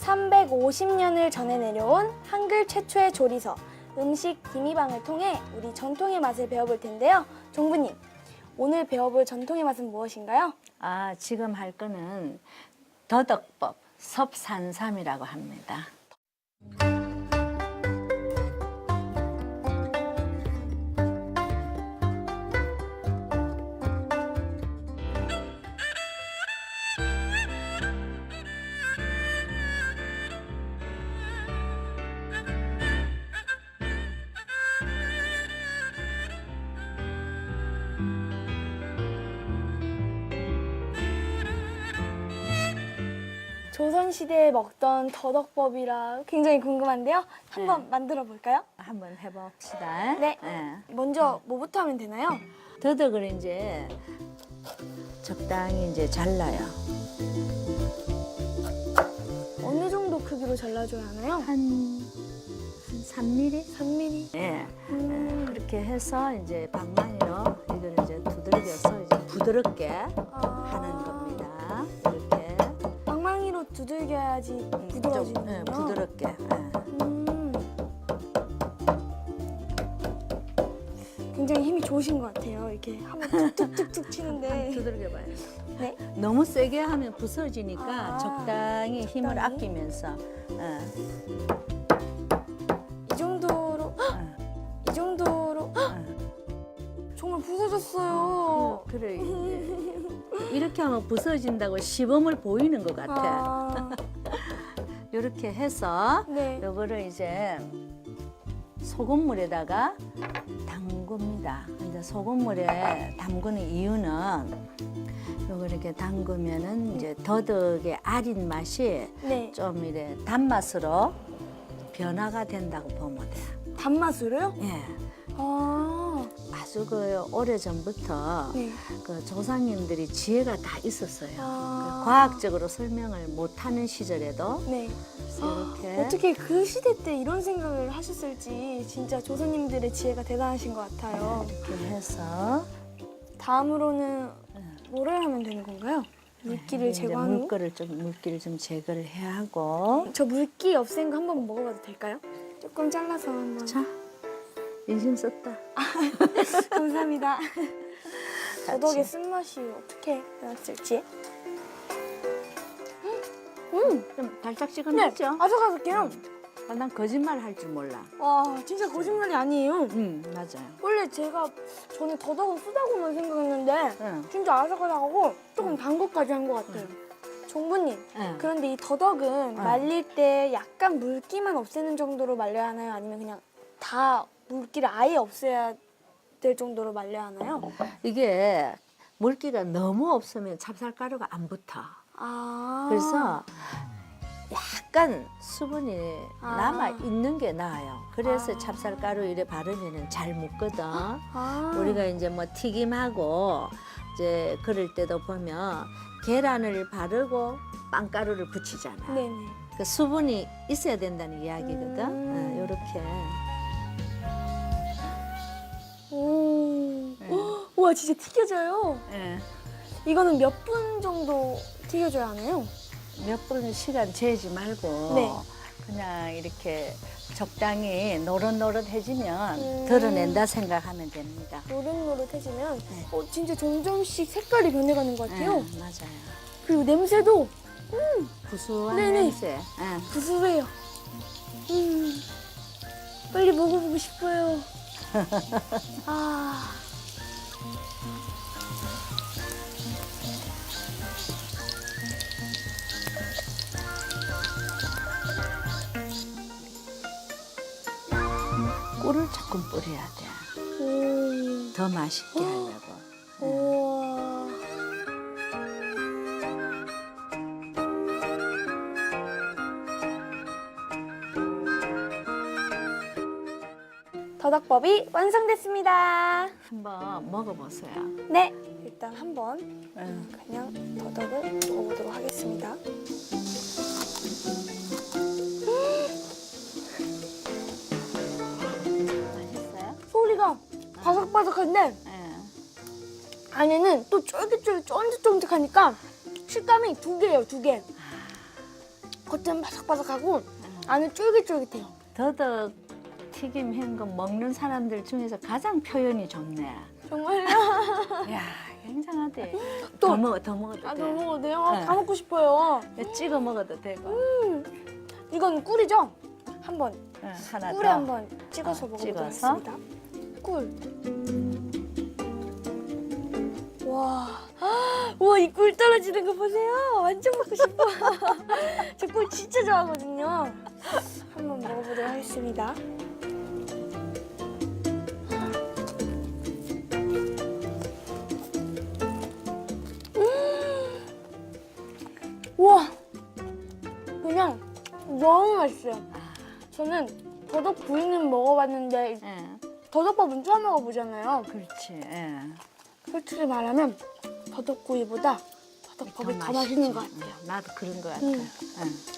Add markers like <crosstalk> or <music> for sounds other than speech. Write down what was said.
350년을 전해 내려온 한글 최초의 조리서 음식 디미방을 통해 우리 전통의 맛을 배워볼 텐데요. 종부님, 오늘 배워볼 전통의 맛은 무엇인가요? 아, 지금 할 거는 더덕법 섭산삼이라고 합니다. 조선시대에 먹던 더덕법이라 굉장히 궁금한데요. 한번 만들어 볼까요? 한번 해봅시다. 네. 예. 먼저 뭐부터 하면 되나요? 더덕을 이제 적당히 이제 잘라요. 어느 정도 크기로 잘라줘야 하나요? 한, 한 3mm? 3mm. 예. 음, 그렇게 해서 이제 방망이로 이걸 이제 두들겨서 이제 부드럽게 아, 두들겨야지 음, 부드러워지는군요. 좀, 예, 부드럽게. 예. 음. 굉장히 힘이 좋으신 것 같아요. 이렇게 한번 툭툭툭툭 치는데. 두들겨 봐요. 네. 너무 세게 하면 부서지니까 아, 적당히 힘을 적당히? 아끼면서 예, 이렇게 하면 부서진다고 시범을 보이는 것 같아. 아, <laughs> 이렇게 해서 네. 요거를 이제 소금물에다가 담굽니다. 이제 소금물에 담그는 이유는 요걸 이렇게 담그면은 이제 더덕의 아린 맛이 네. 좀 이래 단맛으로 변화가 된다고 보면 돼. 단맛으로요? 예. 아, 아주 그 오래 전부터 네. 그 조상님들이 지혜가 다 있었어요. 아. 그 과학적으로 설명을 못하는 시절에도 네. 이렇게 어떻게 그 시대 때 이런 생각을 하셨을지 진짜 조선님들의 지혜가 대단하신 것 같아요. 이렇게 해서 다음으로는 뭐를 하면 되는 건가요? 물기를 네, 이제 제거한 후? 물기를 좀 물기를 좀 제거를 해야 하고 저 물기 없앤 거 한번 먹어봐도 될까요? 조금 잘라서 한번. 자 인심 썼다. <laughs> 감사합니다. 더덕의 쓴맛이 어떻게 나왔을지. 음, 좀 네, 달짝지근하죠? 아삭아삭해요. 아, 난 거짓말 할 줄 몰라. 와, 진짜 거짓말이 아니에요. 음 맞아요. 원래 제가 저는 더덕은 쓰다고만 생각했는데 응. 진짜 아삭아삭하고 조금 단 것까지 한 것 같아요. 종부님, 응. 그런데 이 더덕은 말릴 때 약간 물기만 없애는 정도로 말려야 하나요? 아니면 그냥 다 물기를 아예 없애야 될 정도로 말려야 하나요? 이게 물기가 너무 없으면 찹쌀가루가 안 붙어. 아. 그래서 약간 수분이 아. 남아 있는 게 나아요. 그래서 아. 찹쌀가루 이래 바르면은 잘 묻거든. 아. 우리가 이제 뭐 튀김하고 이제 그럴 때도 보면 계란을 바르고 빵가루를 붙이잖아. 네네. 그 수분이 있어야 된다는 이야기거든. 음. 이렇게. 오. 네. 헉, 우와, 진짜 튀겨져요. 예. 이거는 몇 분 정도 튀겨줘야 하나요? 몇 분 시간 재지 말고 네. 그냥 이렇게 적당히 노릇노릇해지면 음. 덜어낸다 생각하면 됩니다. 노릇노릇해지면 네. 어, 진짜 점점씩 색깔이 변해가는 것 같아요. 예, 맞아요. 그리고 냄새도 구수한 네네. 냄새. 예. 구수해요. 음, 빨리 먹어보고 싶어요. 아, 꿀을 조금 뿌려야 돼. 오, 더 맛있게 하려고. 더덕법이 완성됐습니다. 한번 먹어보세요. 네, 일단 한번 예. 그냥 더덕을 먹어보도록 하겠습니다. 맛있어요? 소리가 바삭바삭한데 예. 안에는 또 쫄깃쫄깃 쫀득쫀득하니까 식감이 두 개예요, 두 개. 겉은 바삭바삭하고 안은 쫄깃쫄깃해요. 더덕 튀김 한거 먹는 사람들 중에서 가장 표현이 좋네. 정말요? <laughs> 야, 굉장하대. 또- 더 먹어, 더 먹어도 아, 돼. 너무 먹어요. 네. 다 먹고 싶어요. 찍어 먹어도 되고. 이건 꿀이죠? 한번 응, 하나 꿀에 더. 한번 찍어서 어. 하겠습니다. 꿀. 와, <gasps> 와이 꿀 떨어지는 거 보세요. 완전 먹고 싶어. <laughs> 저 꿀 진짜 좋아하거든요. 한번 먹어보도록 하겠습니다. 맛있어요. 저는 더덕 구이는 먹어봤는데 예, 더덕밥은 처음 먹어보잖아요. 그렇지. 예. 솔직히 말하면 더덕구이보다 더덕밥이 더, 맛있는 것. 같아요. 응, 나도 그런 것 같아. 음. 응.